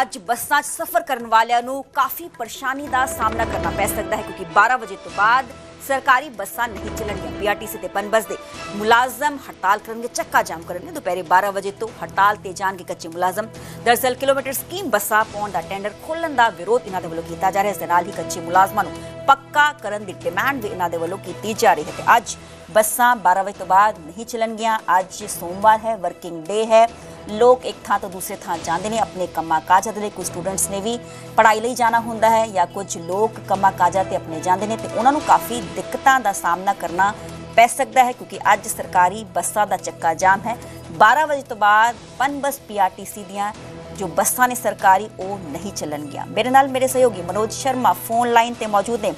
ਅੱਜ ਬੱਸਾਂ 'ਚ ਸਫ਼ਰ ਕਰਨ ਵਾਲਿਆਂ ਨੂੰ ਕਾਫੀ ਪਰੇਸ਼ਾਨੀ ਦਾ ਸਾਹਮਣਾ ਕਰਨਾ ਪੈ ਸਕਦਾ ਹੈ ਕਿਉਂਕਿ 12 ਵਜੇ ਤੋਂ ਬਾਅਦ ਸਰਕਾਰੀ ਬੱਸਾਂ ਨਹੀਂ ਚੱਲਣਗੀਆਂ। ਪੀਆਰਟੀਸੀ ਤੇ ਪਨਬਸ ਦੇ ਮੁਲਾਜ਼ਮ ਹੜਤਾਲ ਕਰਨਗੇ, ਚੱਕਾ ਜਾਮ ਕਰਨਗੇ। ਦੁਪਹਿਰੇ 12 ਵਜੇ ਤੋਂ ਹੜਤਾਲ ਤੇ ਜਾਣਗੇ ਕੱਚੇ ਮੁਲਾਜ਼ਮ। ਦਰਅਸਲ ਕਿਲੋਮੀਟਰ ਸਕੀਮ ਬੱਸਾਂ ਪਾਉਣ ਦਾ ਟੈਂਡਰ ਖੋਲਣ ਦਾ ਵਿਰੋਧ ਇਹਨਾਂ ਦੇ ਵੱਲੋਂ ਕੀਤਾ ਜਾ ਰਿਹਾ ਹੈ। ਇਸ ਦੇ ਨਾਲ ਹੀ ਕੱਚੇ ਮੁਲਾਜ਼ਮਾਂ ਨੂੰ ਪੱਕਾ ਕਰਨ ਦੀ ਡਿਮਾਂਡ ਵੀ ਇਹਨਾਂ ਦੇ ਵੱਲੋਂ ਕੀਤੀ ਜਾ ਰਹੀ ਹੈ ਤੇ ਅੱਜ ਬੱਸਾਂ 12 ਵਜੇ ਤੋਂ ਬਾਅਦ ਨਹੀਂ ਚੱਲਣਗੀਆਂ। ਅੱਜ ਸੋਮਵਾਰ ਹੈ ਵਰਕਿੰਗ ਡੇ ਹੈ। ਲੋਕ ਇੱਕ ਥਾਂ ਤੋਂ ਦੂਸਰੇ ਥਾਂ ਜਾਂਦੇ ਨੇ, ਆਪਣੇ ਕੰਮਾਂ ਕਾਜਾਂ ਦੇ ਲਈ ਕੁਝ ਸਟੂਡੈਂਟਸ ਨੇ ਵੀ ਪੜ੍ਹਾਈ ਲਈ ਜਾਣਾ ਹੁੰਦਾ ਹੈ ਜਾਂ ਕੁਝ ਲੋਕ ਕੰਮਾਂ ਕਾਜਾਂ ਤੇ ਆਪਣੇ ਜਾਂਦੇ ਨੇ ਤੇ ਉਹਨਾਂ ਨੂੰ ਕਾਫੀ ਦਿੱਕਤਾਂ ਦਾ ਸਾਹਮਣਾ ਕਰਨਾ ਪੈ ਸਕਦਾ ਹੈ ਕਿਉਂਕਿ ਅੱਜ ਸਰਕਾਰੀ ਬੱਸਾਂ ਦਾ ਚੱਕਾ ਜਾਮ ਹੈ। 12 ਵਜੇ ਤੋਂ ਬਾਅਦ ਪਨਬਸ ਪੀਆਰਟੀਸੀ ਦੀਆਂ ਜੋ ਬੱਸਾਂ ਨੇ ਸਰਕਾਰੀ, ਉਹ ਨਹੀਂ ਚੱਲਣਗੀਆਂ ਮੇਰੇ ਨਾਲ ਮੇਰੇ ਸਹਿਯੋਗੀ ਮਨੋਜ ਸ਼ਰਮਾ ਫੋਨ ਲਾਈਨ ਤੇ ਮੌਜੂਦ ਨੇ।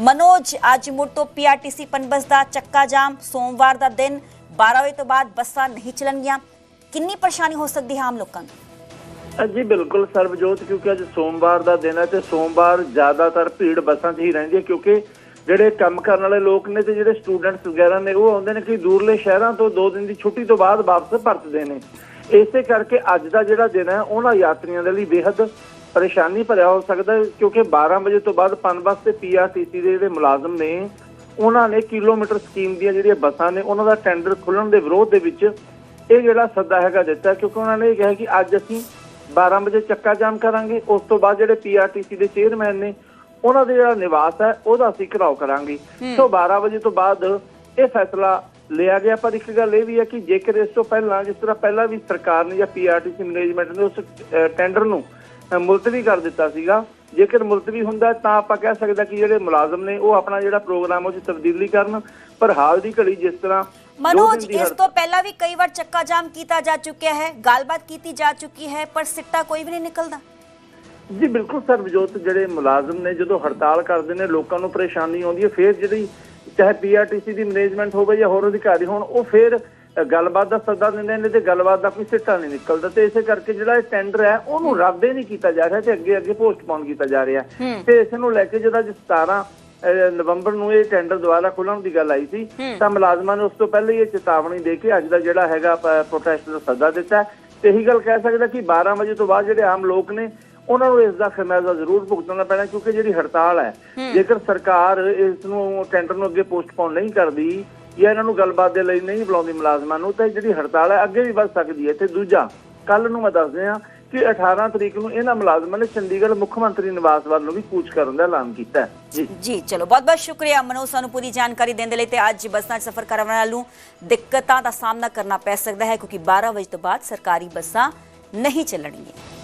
ਮਨੋਜ, ਅੱਜ ਮੁੜ ਤੋਂ ਪੀਆਰਟੀਸੀ ਪਨਬਸ ਦਾ ਚੱਕਾ ਜਾਮ। ਸੋਮਵਾਰ ਦਾ ਦਿਨ 12 ਵਜੇ ਤੋਂ ਬਾਅਦ ਬੱਸਾਂ ਨਹੀਂ ਚੱਲਣਗੀਆਂ। ਕਿੰਨੀ ਪਰੇਸ਼ਾਨੀ ਹੋ ਸਕਦੀ ਹੈ ਆਮ ਲੋਕਾਂ ਨੂੰ? ਜੀ ਬਿਲਕੁਲ ਸਰਬਜੋਤ, ਕਿਉਂਕਿ ਅੱਜ ਸੋਮਵਾਰ ਦਾ ਦਿਨ ਹੈ ਤੇ ਸੋਮਵਾਰ ਜ਼ਿਆਦਾਤਰ ਭੀੜ ਬੱਸਾਂ 'ਚ ਹੀ ਰਹਿੰਦੀ ਹੈ, ਕਿਉਂਕਿ ਜਿਹੜੇ ਕੰਮ ਕਰਨ ਵਾਲੇ ਲੋਕ ਨੇ ਤੇ ਜਿਹੜੇ ਸਟੂਡੈਂਟਸ ਵਗੈਰਾ ਨੇ, ਉਹ ਆਉਂਦੇ ਨੇ ਕਿ ਦੂਰਲੇ ਸ਼ਹਿਰਾਂ ਤੋਂ 2 ਦਿਨ ਦੀ ਛੁੱਟੀ ਤੋਂ ਬਾਅਦ ਵਾਪਸ ਪਰਤਦੇ ਨੇ। ਇਸੇ ਕਰਕੇ ਅੱਜ ਦਾ ਜਿਹੜਾ ਦਿਨ ਹੈ, ਉਹਨਾਂ ਯਾਤਰੀਆਂ ਦੇ ਲਈ ਬੇहद ਪਰੇਸ਼ਾਨੀ ਭਰਿਆ ਹੋ ਸਕਦਾ ਕਿਉਂਕਿ 12 ਵਜੇ ਤੋਂ ਬਾਅਦ ਪਨਬਸ ਤੇ ਪੀਆਰਟੀਸੀ ਦੇ ਜਿਹੜੇ ਮੁਲਾਜ਼ਮ ਨੇ, ਉਹਨਾਂ ਨੇ ਕਿਲੋਮੀਟਰ ਸਕੀਮ ਦੀਆਂ ਜਿਹੜੀਆਂ ਬੱਸਾਂ ਨੇ, ਉਹਨਾਂ ਦਾ ਟੈਂਡਰ ਖੁੱਲਣ ਦੇ ਵਿਰੋਧ ਦੇ ਵਿੱਚ ਇਹ ਜਿਹੜਾ ਸੱਦਾ ਹੈਗਾ ਦਿੱਤਾ ਕਿਉਂਕਿ ਉਹਨਾਂ ਨੇ ਇਹ ਕਿਹਾ ਕਿ ਅੱਜ ਅਸੀਂ 12 ਵਜੇ ਚੱਕਾ ਜਾਮ ਕਰਾਂਗੇ ਉਸ ਤੋਂ ਬਾਅਦ ਜਿਹੜੇ ਪੀਆਰਟੀਸੀ ਦੇ ਚੇਅਰਮੈਨ ਨੇ ਉਹਨਾਂ ਦੇ ਜਿਹੜਾ ਨਿਵਾਸ ਹੈ ਉਹਦਾ ਅਸੀਂ ਘਿਰਾਓ ਕਰਾਂਗੇ। ਸੋ 12 ਵਜੇ ਤੋਂ ਬਾਅਦ ਇਹ ਫੈਸਲਾ ਲਿਆ ਗਿਆ ਪਰ ਇੱਕ ਗੱਲ ਇਹ ਵੀ ਹੈ ਕਿ ਜੇਕਰ ਇਸ ਤੋਂ ਪਹਿਲਾਂ ਜਿਸ ਤਰ੍ਹਾਂ ਪਹਿਲਾਂ ਵੀ ਸਰਕਾਰ ਨੇ ਜਾਂ ਪੀਆਰਟੀਸੀ ਮੈਨੇਜਮੈਂਟ ਨੇ ਉਸ ਟੈਂਡਰ ਨੂੰ ਮੁਲਤਵੀ ਕਰ ਦਿੱਤਾ ਸੀਗਾ ਜੇਕਰ ਮੁਲਤਵੀ ਹੁੰਦਾ ਤਾਂ ਆਪਾਂ ਕਹਿ ਸਕਦੇ ਕਿ ਜਿਹੜੇ ਮੁਲਾਜ਼ਮ ਨੇ ਉਹ ਆਪਣਾ ਜਿਹੜਾ ਪ੍ਰੋਗਰਾਮ ਉਹ 'ਚ ਤਬਦੀਲੀ ਕਰਨ ਪਰ ਹਾਲ ਦੀ ਘੜੀ ਜਿਸ ਤਰ੍ਹਾਂ ਮਨੋਜ ਇਸ ਤੋਂ ਪਹਿਲਾਂ ਵੀ ਕਈ ਵਾਰ ਚੱਕਾ ਜਾਮ ਕੀਤਾ ਜਾ ਚੁੱਕਿਆ ਹੈ ਗੱਲਬਾਤ ਕੀਤੀ ਜਾ ਚੁੱਕੀ ਹੈ ਪਰ ਸਿੱਟਾ ਕੋਈ ਵੀ ਨਹੀਂ ਨਿਕਲਦਾ। ਜੀ ਬਿਲਕੁਲ ਸਰਬਜੋਤ ਜਿਹੜੇ ਮੁਲਾਜ਼ਮ ਨੇ ਜਦੋਂ ਹੜਤਾਲ ਕਰਦੇ ਨੇ ਲੋਕਾਂ ਨੂੰ ਪਰੇਸ਼ਾਨੀ ਆਉਂਦੀ ਹੈ ਫਿਰ ਜਿਹੜੀ ਚਾਹੇ ਪੀਆਰਟੀਸੀ ਦੀ ਮੈਨੇਜਮੈਂਟ ਹੋਵੇ ਜਾਂ ਹੋਰ ਅਧਿਕਾਰੀ ਹੋਣ ਉਹ ਫਿਰ ਗੱਲਬਾਤ ਦਾ ਸੱਦਾ ਦਿੰਦੇ ਨੇ ਤੇ ਗੱਲਬਾਤ ਦਾ ਕੋਈ ਸਿੱਟਾ ਨਹੀਂ ਨਿਕਲਦਾ ਤੇ ਇਸੇ ਕਰਕੇ ਜਿਹੜਾ ਇਹ ਟੈਂਡਰ ਹੈ ਉਹਨੂੰ ਰੱਦ ਹੀ ਨਹੀਂ ਕੀਤਾ ਜਾ ਰਿਹਾ ਤੇ ਅੱਗੇ ਅੱਗੇ ਪੋਸਟਪੋਨ ਕੀਤਾ ਜਾ ਰਿਹਾ। ਤੇ ਇਸ ਨੂੰ ਲੈ ਕੇ ਜਿਹੜਾ ਅੱਜ 17 ਅ, ਨਵੰਬਰ ਨੂੰ ਇਹ ਟੈਂਡਰ ਦੁਆਰਾ ਖੁੱਲਣ ਦੀ ਗੱਲ ਆਈ ਸੀ। ਤਾਂ ਮੁਲਾਜ਼ਮਾਂ ਨੇ ਉਸ ਤੋਂ ਪਹਿਲਾਂ ਹੀ ਇਹ ਚੇਤਾਵਨੀ ਦੇ ਕੇ ਅੱਜ ਦਾ ਜਿਹੜਾ ਹੈਗਾ ਪ੍ਰੋਟੈਸਟ ਦਾ ਸੱਦਾ ਦਿੱਤਾ। ਤੇ ਇਹੀ ਗੱਲ ਕਹਿ ਸਕਦਾ ਕਿ 12 ਵਜੇ ਤੋਂ ਬਾਅਦ ਜਿਹੜੇ ਆਮ ਲੋਕ ਨੇ ਉਹਨਾਂ ਨੂੰ ਇਸ ਦਾ ਖਮਿਆਜ਼ਾ ਜ਼ਰੂਰ ਭੁਗਤਣਾ ਪੈਣਾ ਕਿਉਂਕਿ ਜਿਹੜੀ ਹੜਤਾਲ ਹੈ ਜੇਕਰ ਸਰਕਾਰ ਇਸ ਨੂੰ ਟੈਂਡਰ ਨੂੰ ਅੱਗੇ ਪੋਸਟਪੋਨ ਨਹੀਂ ਕਰਦੀ ਜਾਂ ਇਹਨਾਂ ਨੂੰ ਗੱਲਬਾਤ ਦੇ ਲਈ ਨਹੀਂ ਬੁਲਾਉਂਦੀ ਮੁਲਾਜ਼ਮਾਂ ਨੂੰ ਤਾਂ ਜਿਹੜੀ ਹੜਤਾਲ ਹੈ ਅੱਗੇ ਵੀ ਵੱਧ ਸਕਦੀ ਹੈ। ਤੇ ਦੂਜਾ ਕੱਲ ਨੂੰ ਮੈਂ ਦੱਸ ਦਿਆਂ ਕਿ 18 ਤਰੀਕ ਨੂੰ ਇਹਨਾਂ ਮੁਲਾਜ਼ਮਾਂ ਨੇ ਚੰਡੀਗੜ੍ਹ ਮੁੱਖ ਮੰਤਰੀ ਨਿਵਾਸ ਵੱਲ ਨੂੰ ਵੀ ਕੂਚ ਕਰਨ ਦਾ ਐਲਾਨ ਕੀਤਾ ਹੈ। ਜੀ। ਜੀ, ਚਲੋ ਬਹੁਤ ਬਹੁਤ ਸ਼ੁਕਰੀਆ ਮਨੋਜ ਸਾਨੂੰ ਪੂਰੀ ਜਾਣਕਾਰੀ ਦੇਣ ਦੇ ਲਈ ਤੇ ਅੱਜ ਬੱਸਾਂ 'ਚ ਸਫ਼ਰ ਕਰਨ ਵਾਲਿਆਂ ਨੂੰ ਦਿੱਕਤਾਂ ਦਾ ਸਾਹਮਣਾ ਕਰਨਾ ਪੈ ਸਕਦਾ ਹੈ ਕਿਉਂਕਿ 12 ਵਜੇ ਤੋਂ ਬਾਅਦ ਸਰਕਾਰੀ ਬੱਸਾਂ ਨਹੀਂ ਚੱਲਣਗੀਆਂ।